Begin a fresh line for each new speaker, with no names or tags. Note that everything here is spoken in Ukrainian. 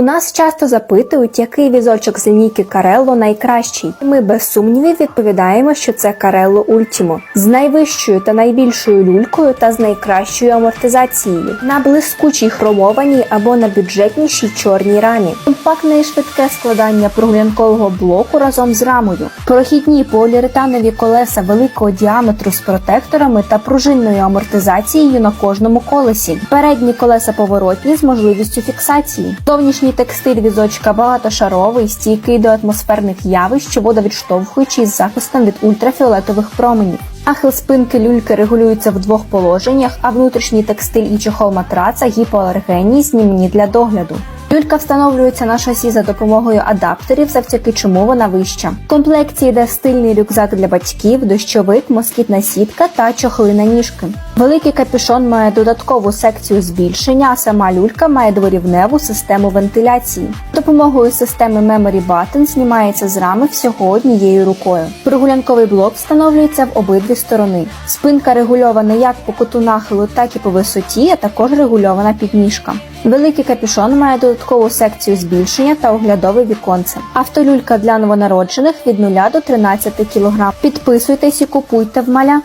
У нас часто запитують, який візочок з лінійки Carello найкращий. Ми без сумнівів відповідаємо, що це Carello Ultimo з найвищою та найбільшою люлькою та з найкращою амортизацією на блискучій хромованій або на бюджетнішій чорній рамі. Компактне і швидке складання прогулянкового блоку разом з рамою. Прохідні поліуретанові колеса великого діаметру з протекторами та пружинною амортизацією на кожному колесі. Передні колеса поворотні з можливістю фіксації. Зовнішній текстиль візочка багатошаровий, стійкий до атмосферних явищ, водовідштовхуючий з захистом від ультрафіолетових променів. Нахил спинки люльки регулюється в двох положеннях, а внутрішній текстиль і чохол матраца гіпоалергенні, знімні для догляду. Люлька встановлюється на шасі за допомогою адаптерів, завдяки чому вона вища. В комплекті йде стильний рюкзак для батьків, дощовик, москітна сітка та чохли на ніжки. Великий капюшон має додаткову секцію збільшення, а сама люлька має дворівневу систему вентиляції. Допомогою системи Memory Button знімається з рами всього однією рукою. Прогулянковий блок встановлюється в обидві сторони. Спинка регульована як по куту нахилу, так і по висоті, а також регульована підніжка. Великий капюшон має додаткову секцію збільшення та оглядове віконце. Автолюлька для новонароджених від 0 до 13 кг. Підписуйтесь і купуйте в маля.